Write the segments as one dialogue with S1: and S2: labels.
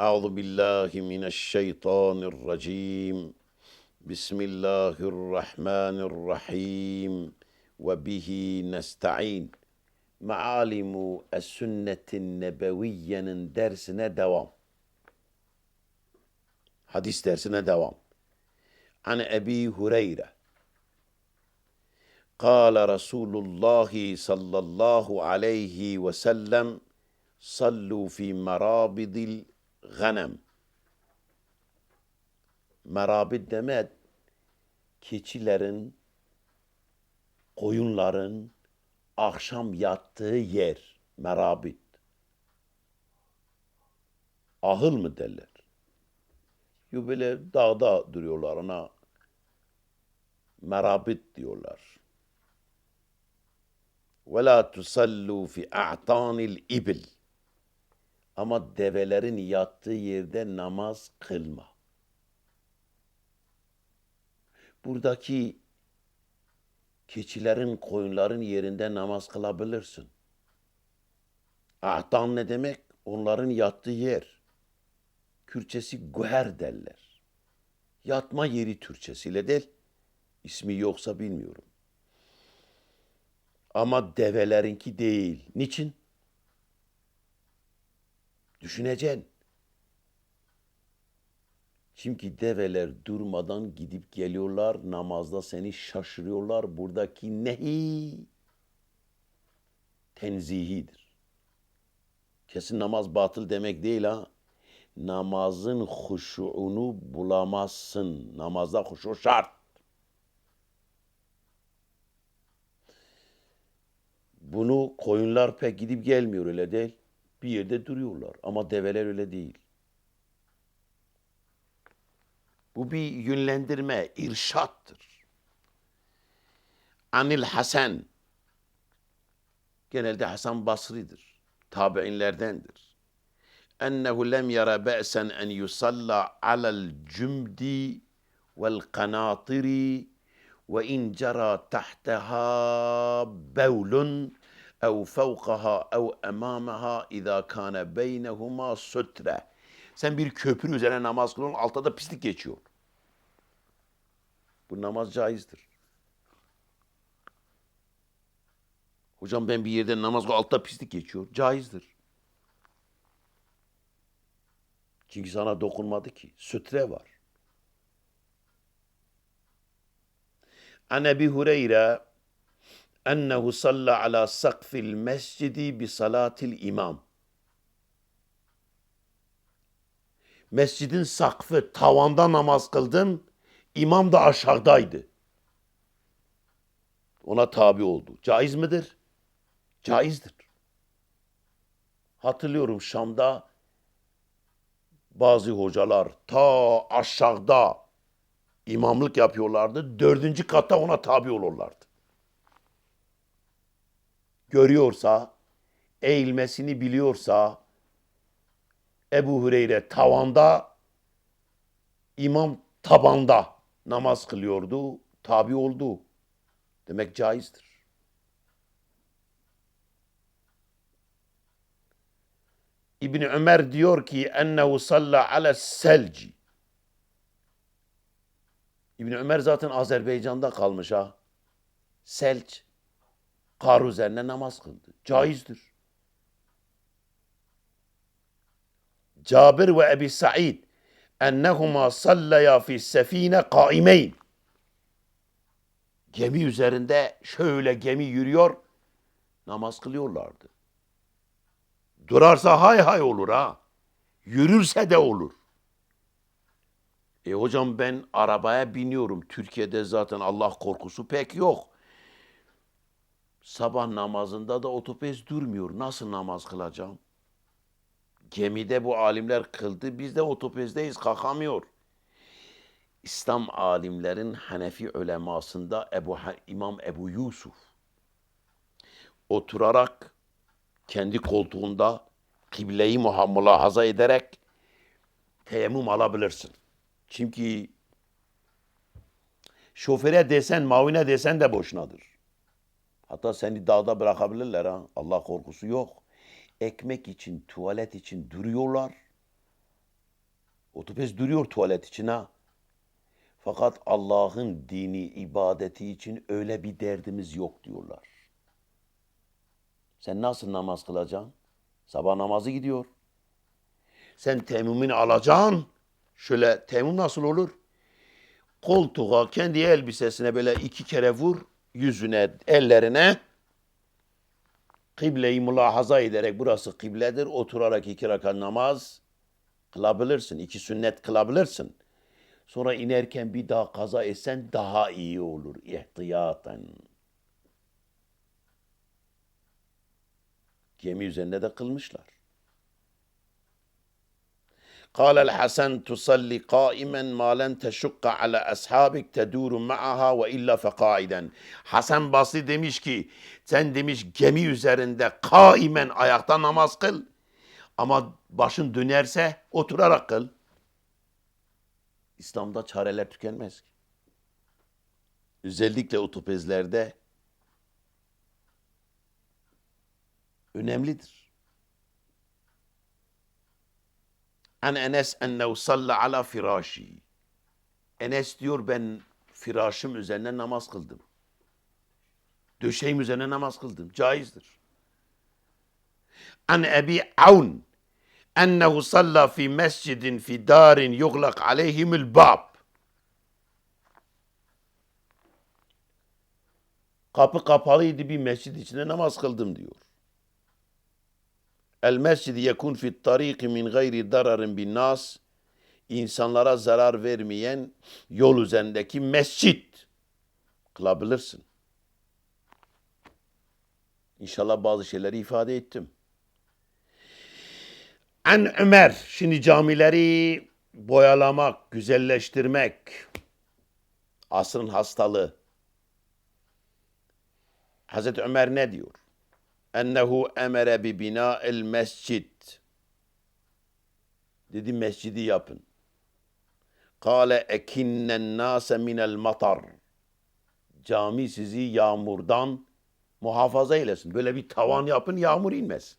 S1: أعوذ بالله من الشيطان الرجيم. بسم الله الرحمن الرحيم. وبه نستعين. معالم السنة النبوية درسنا دوام حديث درسنا دوام عن أبي هريرة. قال رسول الله صلى الله عليه وسلم صلوا في مرابض ghanem. Merabid demek keçilerin, koyunların akşam yattığı yer, merabit. Ahıl mı derler? Yo böyle dağda duruyorlar ona merabit diyorlar. La tusallu fi a'tanil ibil. Ama develerin yattığı yerde namaz kılma. Buradaki keçilerin, koyunların yerinde namaz kılabilirsin. Ahtan ne demek? Onların yattığı yer. Kürçesi güher derler. Yatma yeri Türkçesiyle değil. İsmi yoksa bilmiyorum. Ama develerinki değil. Niçin? Düşüneceksin. Çünkü develer durmadan gidip geliyorlar, namazda seni şaşırıyorlar. Buradaki nehi tenzihidir. Kesin namaz batıl demek değil ha. Namazın huşuunu bulamazsın. Namazda huşu şart. Bunu koyunlar pek gidip gelmiyor öyle değil. Bir yerde duruyorlar ama develer öyle değil. Bu bir yönlendirme, irşattır. Anil Hasan, genelde Hasan Basri'dir, tabi'inlerdendir. Ennehu lem yara be'sen en yusalla alel cümdi vel kanatiri ve in cara tahtaha bevlun ev fevkaha ev emamaha izâ kâne beynehuma sutre. Sen bir köprü üzerine namaz kılıyorsun, altta da pislik geçiyor. Bu namaz caizdir. Hocam ben bir yerde namaz kılıyorum, altta pislik geçiyor. Caizdir. Çünkü sana dokunmadı ki. Sütre var. An Ebi Hureyre ennehu salla ala sakfil mescidi bi salatil imam. Mescidin sakfı tavanda namaz kıldın, imam da aşağıdaydı. Ona tabi oldu. Caiz midir? Caizdir. Hatırlıyorum Şam'da bazı hocalar ta aşağıda imamlık yapıyorlardı. Dördüncü katta ona tabi olurlardı. Görüyorsa, eğilmesini biliyorsa, Ebu Hureyre tavanda, imam tabanda namaz kılıyordu, tabi oldu. Demek caizdir. İbni Ömer diyor ki ennehu salla ala selci. İbni Ömer zaten Azerbaycan'da kalmış ha. Selç. Kar üzerine namaz kıldı. Caizdir. Cabir ve Ebi Sa'id ennehuma sallaya fi sefine kaimeyn. Gemi üzerinde şöyle gemi yürüyor, namaz kılıyorlardı. Durarsa hay hay olur ha. Yürürse de olur. E hocam ben arabaya biniyorum. Türkiye'de zaten Allah korkusu pek yok. Sabah namazında da otobüs durmuyor. Nasıl namaz kılacağım? Gemide bu alimler kıldı. Biz de otobüsteyiz kalkamıyor. İslam alimlerin Hanefi ulemasında Ebu, İmam Ebu Yusuf oturarak kendi koltuğunda kibleyi muhammulahaza ederek teyemmüm alabilirsin. Çünkü şoföre desen, mavine desen de boşunadır. Hatta seni dağda bırakabilirler ha. Allah korkusu yok. Ekmek için, tuvalet için duruyorlar. Otopez duruyor tuvalet içine. Fakat Allah'ın dini, ibadeti için öyle bir derdimiz yok diyorlar. Sen nasıl namaz kılacaksın? Sabah namazı gidiyor. Sen temimini alacaksın. Şöyle temim nasıl olur? Koltuğa, kendi elbisesine böyle iki kere vur. Yüzüne, ellerine. Kıbleyi mülahaza ederek burası kıbledir. Oturarak iki rekat namaz kılabilirsin. iki sünnet kılabilirsin. Sonra inerken bir daha kaza etsen daha iyi olur ihtiyaten. Gemi üzerinde de kılmışlar. قال الحسن تصلي قائما ما لن تشق على أصحابك تدور معها وإلا فقاعدا Hasan Basri demiş ki sen demiş gemi üzerinde kaimen ayakta namaz kıl ama başın dönerse oturarak kıl. İslam'da çareler tükenmez ki. Özellikle otopezlerde önemlidir. An Enes ennehu salla ala firaşi. Enes diyor ben firашım üzerine namaz kıldım. Döşeğim üzerine namaz kıldım. Caizdir. An Ebi Aun ennehu salla fi mescidin fi darin yuglak aleyhimül bab. Kapı kapalıydı bir mescid içinde namaz kıldım diyor. El mescid yekun fi tariki min gayri dararin bin nas. İnsanlara zarar vermeyen yol üzerindeki mescit kılabilirsin. İnşallah bazı şeyleri ifade ettim. En Ömer, şimdi camileri boyalamak, güzelleştirmek, asrın hastalığı. Hazreti Ömer ne diyor? Ennehu emere bi bina'il mescid. Dedi mescidi yapın. Kale ekinnen nase minel matar. Cami sizi yağmurdan muhafaza eylesin. Böyle bir tavan yapın yağmur inmesin.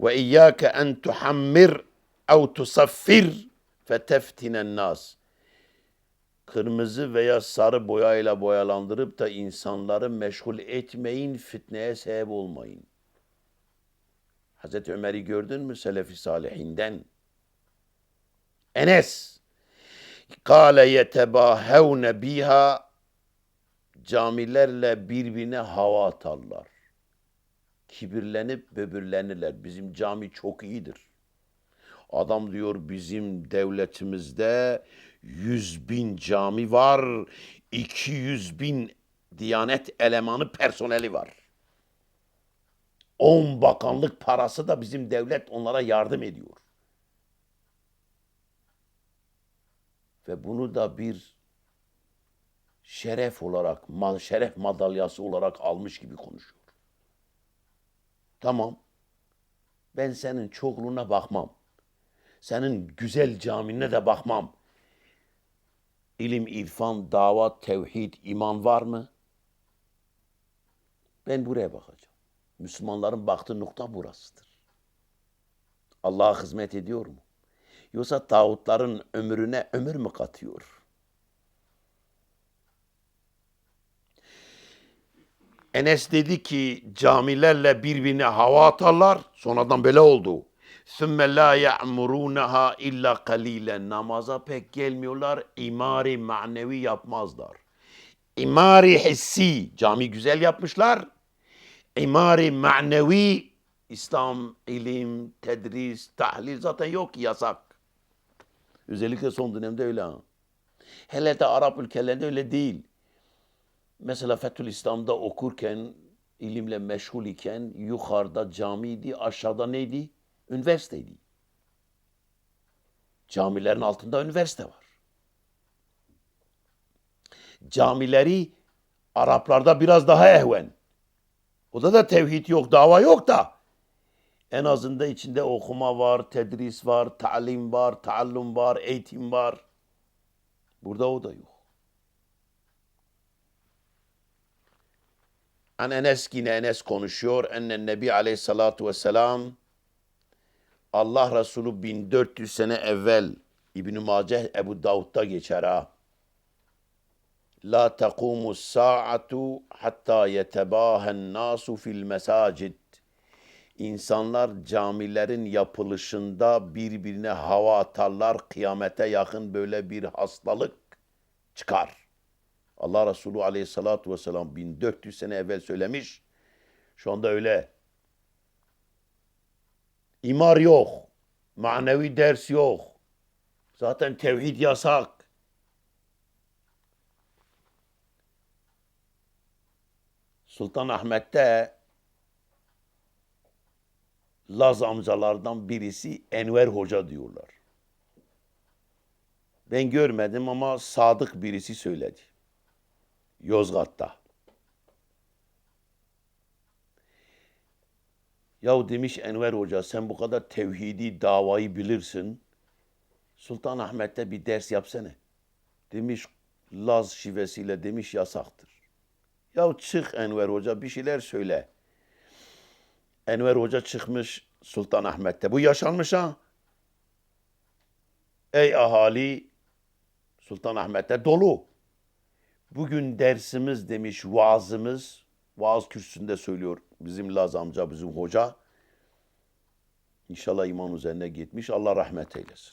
S1: Ve iyyâke en tuhammir ev tusaffir feteftinen nas kırmızı veya sarı boyayla boyalandırıp da insanları meşgul etmeyin, fitneye sebep olmayın. Hazreti Ömer'i gördün mü Selefi Salihinden? Enes kâle yetebâhevne biha camilerle birbirine hava atarlar. Kibirlenip böbürlenirler. Bizim cami çok iyidir. Adam diyor bizim devletimizde 100 bin cami var, 200 bin diyanet elemanı personeli var. 10 bakanlık parası da bizim devlet onlara yardım ediyor. Ve bunu da bir şeref olarak, şeref madalyası olarak almış gibi konuşuyor. Tamam. Ben senin çokluğuna bakmam. Senin güzel camine de bakmam. İlim, irfan, davat, tevhid, iman var mı? Ben buraya bakacağım. Müslümanların baktığı nokta burasıdır. Allah'a hizmet ediyor mu? Yoksa tağutların ömrüne ömür mü katıyor? Enes dedi ki camilerle birbirine hava atarlar. Sonradan böyle oldu. Sümme la ya'murunaha illa kalile. Namaza pek gelmiyorlar. İmari manevi yapmazlar. İmari hissi. Cami güzel yapmışlar. İmari manevi. İslam, ilim, tedris, tahlil zaten yok yasak. Özellikle son dönemde öyle. Hele de Arap ülkelerinde öyle değil. Mesela Fethül İslam'da okurken, ilimle meşgul iken yukarıda camiydi, aşağıda neydi? Üniversiteydi. Camilerin altında üniversite var. Camileri Araplarda biraz daha ehven. Oda da tevhid yok, dava yok da. En azında içinde okuma var, tedris var, talim var, taallum var, eğitim var. Burada o da yok. An Enes yine Enes konuşuyor. Ennen Nebi aleyhissalatu vesselam Allah Resulü 1400 sene evvel İbn-i Maceh Ebu Davud'da geçer ha. La taqumu saatu hatta yetebahen nasu fil mesacid. İnsanlar camilerin yapılışında birbirine hava atarlar. Kıyamete yakın böyle bir hastalık çıkar. Allah Resulü aleyhissalatu vesselam 1400 sene evvel söylemiş. Şu anda öyle. İmar yok. Manevi ders yok. Zaten tevhid yasak. Sultan Ahmet'te Laz amcalardan birisi Enver Hoca diyorlar. Ben görmedim ama sadık birisi söyledi. Yozgat'ta. Yahu demiş Enver Hoca sen bu kadar tevhidi davayı bilirsin. Sultan Ahmet'te bir ders yapsana. Demiş Laz şivesiyle demiş yasaktır. Ya çık Enver Hoca bir şeyler söyle. Enver Hoca çıkmış Sultan Ahmet'te. Bu yaşanmış ha. Ey ahali Sultan Ahmet'te dolu. Bugün dersimiz demiş vaazımız, vaaz kürsüsünde söylüyor bizim Laz amca, bizim hoca. İnşallah iman üzerine gitmiş. Allah rahmet eylesin.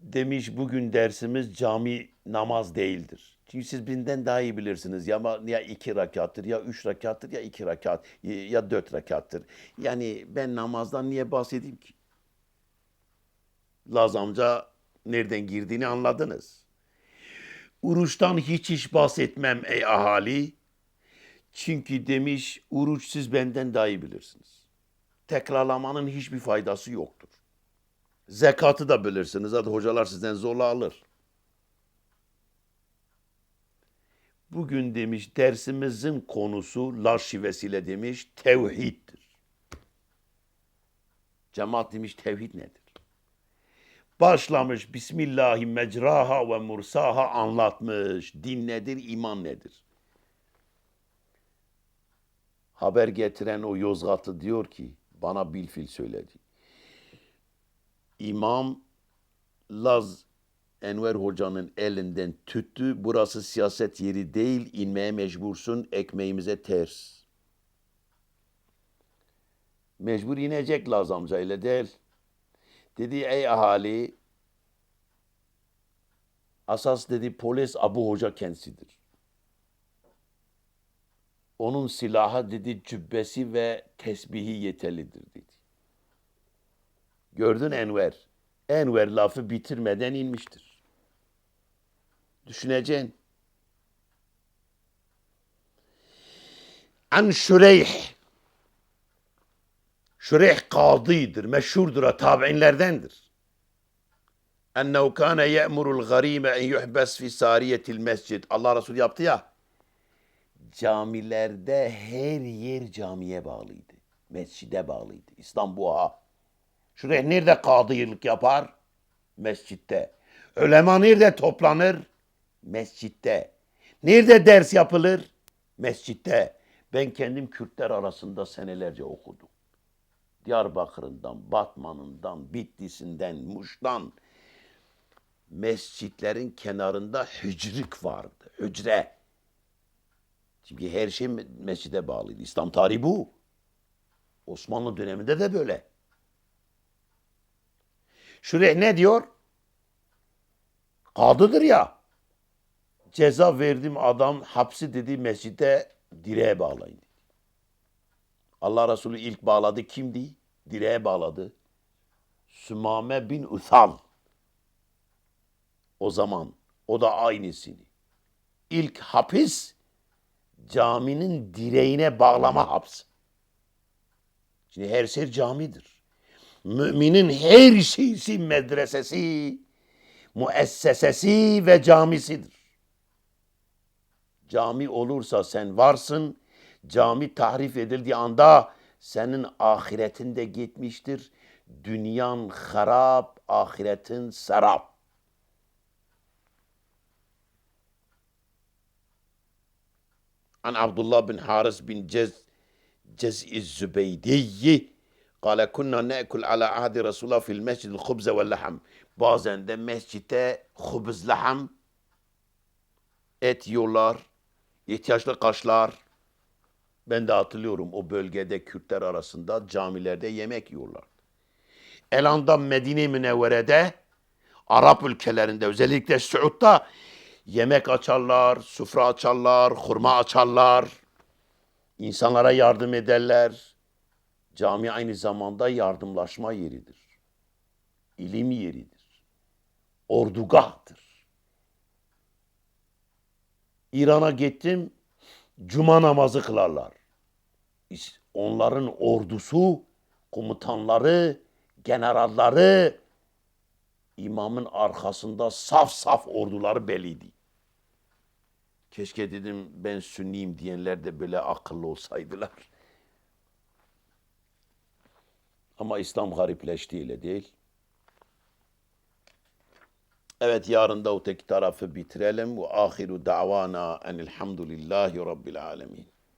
S1: Demiş bugün dersimiz cami namaz değildir. Çünkü siz binden daha iyi bilirsiniz. Ya, ya iki rakattır, ya üç rakattır, ya iki rakat, ya dört rakattır. Yani ben namazdan niye bahsedeyim ki? Laz amca nereden girdiğini anladınız. Uruçtan hiç hiç bahsetmem ey ahali. Çünkü demiş uruç siz benden daha iyi bilirsiniz. Tekrarlamanın hiçbir faydası yoktur. Zekatı da bilirsiniz. Hadi hocalar sizden zorla alır. Bugün demiş dersimizin konusu lar şivesiyle demiş tevhiddir. Cemaat demiş tevhid nedir? Başlamış Bismillahi mecraha ve mursaha anlatmış. Din nedir, iman nedir? Haber getiren o Yozgatlı diyor ki bana bilfil söyledi. İmam Laz Enver Hoca'nın elinden tuttu. Burası siyaset yeri değil, inmeye mecbursun, ekmeğimize ters. Mecbur inecek Laz amcayla değil. Dedi ey ahali, asas dedi polis Abu Hoca kendisidir. Onun silahı dedi cübbesi ve tesbihi yeterlidir dedi. Gördün Enver. Enver lafı bitirmeden inmiştir. Düşüneceksin. An Şureyh. Şureyh kadıdır, meşhurdur, tabi'inlerdendir. Ennehu kâne ye'murul garîme en yuhbes fi sariyetil mescid. Allah Resulü yaptı ya. Camilerde her yer camiye bağlıydı. Mescide bağlıydı. İslam bu ha. Şuraya nerede kadıyılık yapar? Mescitte. Ölema nerede toplanır? Mescitte. Nerede ders yapılır? Mescitte. Ben kendim Kürtler arasında senelerce okudum. Diyarbakır'ından, Batman'ından, Bitlis'inden, Muş'tan mescitlerin kenarında hücrik vardı. Hücre. Çünkü her şey mescide bağlıydı. İslam tarihi bu. Osmanlı döneminde de böyle. Şuraya ne diyor? Kadıdır ya. Ceza verdim adam hapsi dedi mescide direğe bağlayın. Allah Resulü ilk bağladı kimdi? Direğe bağladı. Sümame bin Uthal. O zaman o da aynısını. İlk hapis caminin direğine bağlama hapsi. Şimdi her şey camidir. Müminin her şeysi medresesi, müessesesi ve camisidir. Cami olursa sen varsın, cami tahrif edildiği anda senin ahiretin de gitmiştir. Dünyan harap, ahiretin serap. An Abdullah bin Haris bin Cez Cez'i Zübeydiyyi Kale kunna ne'kul ala ahdi Resulullah fil mescidil hubze ve laham. Bazen de mescitte hubz laham et yiyorlar, ihtiyaçlı kaşlar. Ben de hatırlıyorum o bölgede Kürtler arasında camilerde yemek yiyorlar. Elan'da Medine-i Münevvere'de Arap ülkelerinde özellikle Suud'da yemek açarlar, sufra açarlar, hurma açarlar. İnsanlara yardım ederler. Cami aynı zamanda yardımlaşma yeridir. İlim yeridir. Ordugahtır. İran'a gittim, cuma namazı kılarlar. Onların ordusu, komutanları, generalları, imamın arkasında saf saf orduları belliydi. Keşke dedim ben sünniyim diyenler de böyle akıllı olsaydılar. Ama İslam garipleşti öyle değil. Evet yarın da öteki tarafı bitirelim. Ve ahiru davana enilhamdülillahi rabbil alemin.